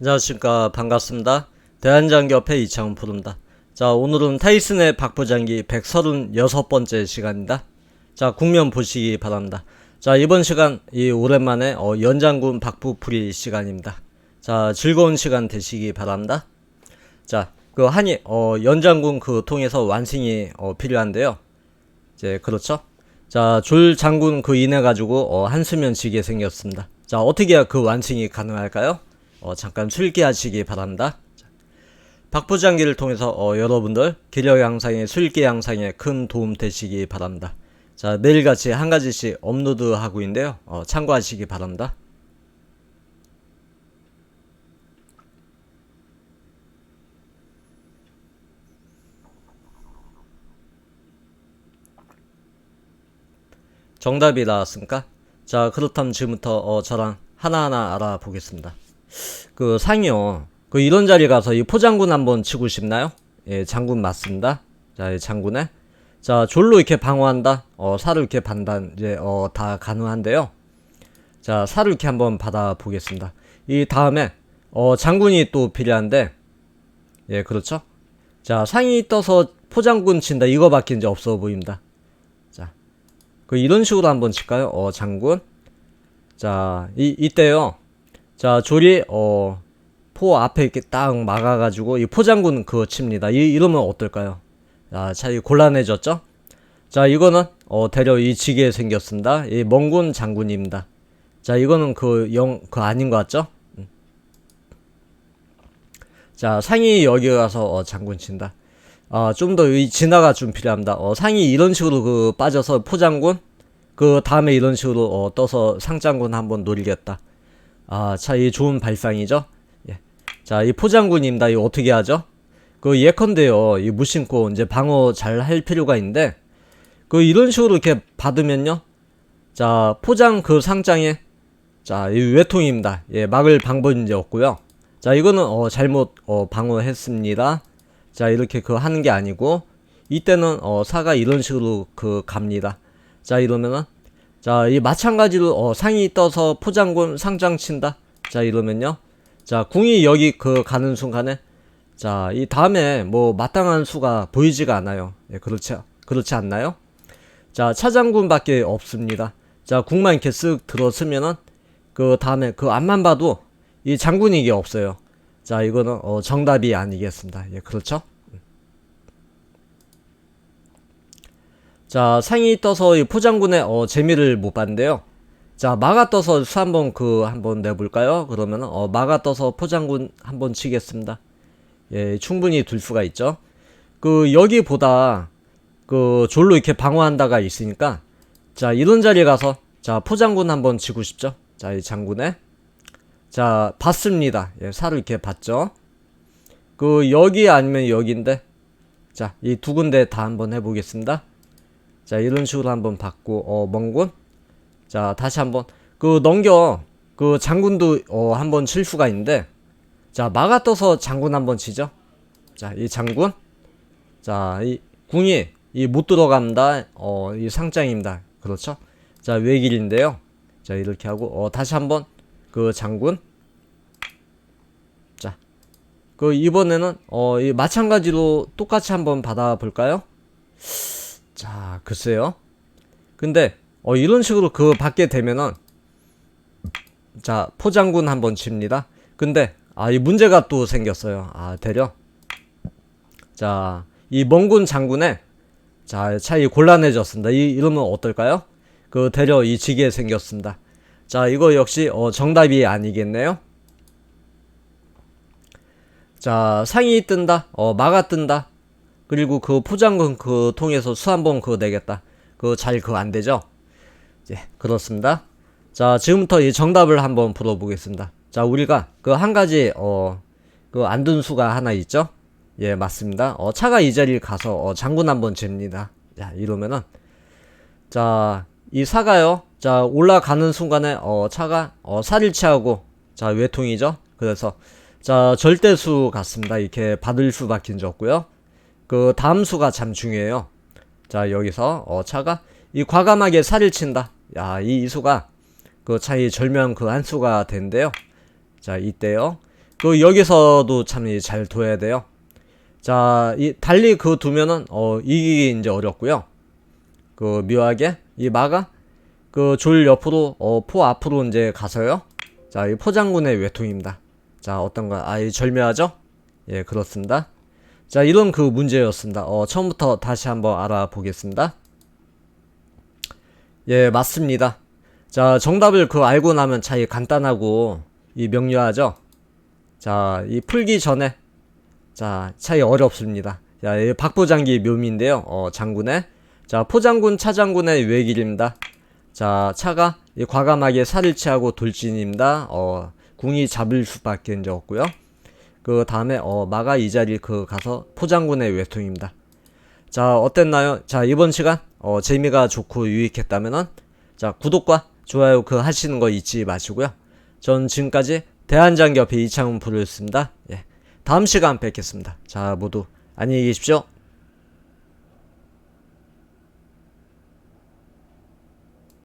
안녕하십니까 반갑습니다. 대한장기협회 이창훈 프로입니다. 자 오늘은 타이슨의 박부장기 136번째 시간입니다. 자 국면 보시기 바랍니다. 자 이번 시간 이 오랜만에 어, 연장군 박부풀이 시간입니다. 자 즐거운 시간 되시기 바랍니다. 자그 한이 어, 연장군 그 통해서 완승이 어, 필요한데요. 이제 그렇죠. 자, 졸 장군 그 인해 가지고 어, 한수면 지게 생겼습니다. 자, 어떻게 그 완승이 가능할까요? 어, 잠깐 술기하시기. 자, 박부장기를 통해서 어, 여러분들 기력 향상에 술기 향상에 큰 도움 되시기 바랍니다. 자, 매일같이 한 가지씩 업로드 하고 있는데요. 어, 참고하시기 바랍니다. 정답이 나왔습니까? 자, 그렇다면 지금부터 어, 저랑 하나하나 알아보겠습니다. 그 상이요. 그 이런 자리 가서 이 포장군 한번 치고 싶나요? 예, 장군 맞습니다. 자, 이 장군에 자, 졸로 이렇게 방어한다. 어, 살을 이렇게 반단 이제 어, 다 가능한데요. 자, 살을 이렇게 한번 받아 보겠습니다. 이 다음에 어, 장군이 또 필요한데 예, 그렇죠? 자, 상이 떠서 포장군 친다. 이거밖에 이제 없어 보입니다. 자, 그 이런 식으로 한번 칠까요? 어, 장군. 자, 이 이때요. 자, 조리 어, 포 앞에 이렇게 딱 막아가지고 이 포장군 그거 칩니다. 이 이러면 어떨까요? 자, 자, 이 곤란해졌죠? 자, 이거는 어, 대려 이 지게 생겼습니다. 이 멍군 장군입니다. 자, 이거는 그 영 그 아닌 것 같죠? 음. 자, 상이 여기 가서 어, 장군 친다. 아, 좀더 진화가 좀 필요합니다. 어, 상이 이런 식으로 그 빠져서 포장군, 그 다음에 이런 식으로 어, 떠서 상장군 한번 노리겠다. 아, 자, 이 좋은 발상이죠? 예. 자, 이 포장군입니다. 이 어떻게 하죠? 그 예컨대요. 이 무심코 이제 방어 잘 할 필요가 있는데, 그 이런 식으로 이렇게 받으면요. 자, 포장 그 상장에, 자, 이 외통입니다. 예, 막을 방법이 이제 없고요. 자, 이거는 어, 잘못 어, 방어했습니다. 자, 이렇게 그 하는 게 아니고, 이때는 어, 사가 이런 식으로 그 갑니다. 자, 이러면은, 자, 이 마찬가지로 어, 상이 떠서 포장군 상장 친다. 자, 이러면요. 자, 궁이 여기 그 가는 순간에, 자, 이 다음에 뭐 마땅한 수가 보이지가 않아요. 예, 그렇지, 그렇지 않나요? 자, 차장군밖에 없습니다. 자, 궁만 이렇게 쓱 들어서면은, 그 다음에 그 앞만 봐도 이 장군이 이게 없어요. 자, 이거는 어, 정답이 아니겠습니다. 예, 그렇죠? 자, 상이 떠서 이 포장군의 어, 재미를 못 봤는데요. 자, 마가 떠서 수 한번 그 한번 내볼까요? 그러면은 어, 마가 떠서 포장군 한번 치겠습니다. 예, 충분히 둘 수가 있죠. 그 여기보다 그 졸로 이렇게 방어한다가 있으니까 자 이런 자리에 가서 자 포장군 한번 치고 싶죠. 자 이 장군에 자 봤습니다. 예, 살을 이렇게 봤죠. 그 여기 아니면 여기인데 자 이 두 군데 다 한번 해보겠습니다. 자 이런 식으로 한번 받고 어 멍군? 자 다시 한번. 그 넘겨. 그 장군도 어 한번 칠 수가 있는데. 자 막아 떠서 장군 한번 치죠. 자 이 장군. 자 이 궁이 이 못 들어간다. 어 이 상장입니다. 그렇죠? 자 외길인데요. 자 이렇게 하고 어 다시 한번 그 장군. 자 그 이번에는 어 이 마찬가지로 똑같이 한번 받아 볼까요 자, 글쎄요. 근데 어 이런 식으로 그 받게 되면은 자, 포장군 한번 칩니다. 근데 아, 이 문제가 또 생겼어요. 아, 대려. 자, 이 멍군 장군의 자, 차이 곤란해졌습니다. 이 이러면 어떨까요? 그 대려 이 지게 생겼습니다. 자, 이거 역시 어 정답이 아니겠네요. 자, 상이 뜬다. 어, 마가 뜬다. 그리고 그 포장군 그 통해서 수한번 그거 내겠다. 그거 잘 그거 안 되죠? 예, 그렇습니다. 자, 지금부터 이 정답을 한번 풀어보겠습니다. 자, 우리가 그 한 가지 어 그 안둔 수가 하나 있죠? 예, 맞습니다. 어 차가 이 자리를 가서 어 장군 한번 잽니다. 자, 이러면은 자, 이 사가요. 자, 올라가는 순간에 어 차가 어 살을 취하고 자, 외통이죠? 그래서 자, 절대수 같습니다. 이렇게 받을 수밖에 없고요. 그 다음 수가 참 중요해요. 자 여기서 어 차가 이 과감하게 살을 친다. 야이 수가 그 차이 절묘한 그 한 수가 된대요. 자 이때요. 그 여기서도 참 잘 둬야 돼요. 자, 이 달리 그 두면은 어 이기기 이제 어렵고요. 그 묘하게 이 마가 그 졸 옆으로 어 포 앞으로 이제 가서요. 자, 이 포장군의 외통입니다. 자, 어떤가? 아, 이 절묘하죠? 예, 그렇습니다. 자, 이런 그 문제였습니다. 어, 처음부터 다시 한번 알아보겠습니다. 예, 맞습니다. 자, 정답을 그 알고 나면 차이 간단하고 이 명료하죠? 자, 이 풀기 전에 자, 차이 어렵습니다. 자, 이 박보장기 묘미인데요. 어, 장군의 자, 포장군 차장군의 외길입니다. 자, 차가 이 과감하게 살을 취하고 돌진입니다. 어, 궁이 잡을 수밖에 없고요. 그 다음에 어, 마가 이 자리 그 가서 포장군의 외통입니다. 자, 어땠나요? 자, 이번 시간 어, 재미가 좋고 유익했다면은 자, 구독과 좋아요 그 하시는 거 잊지 마시고요. 전 지금까지 대한장교협회 이창훈 프로였습니다. 예. 다음 시간 뵙겠습니다. 자, 모두 안녕히 계십시오.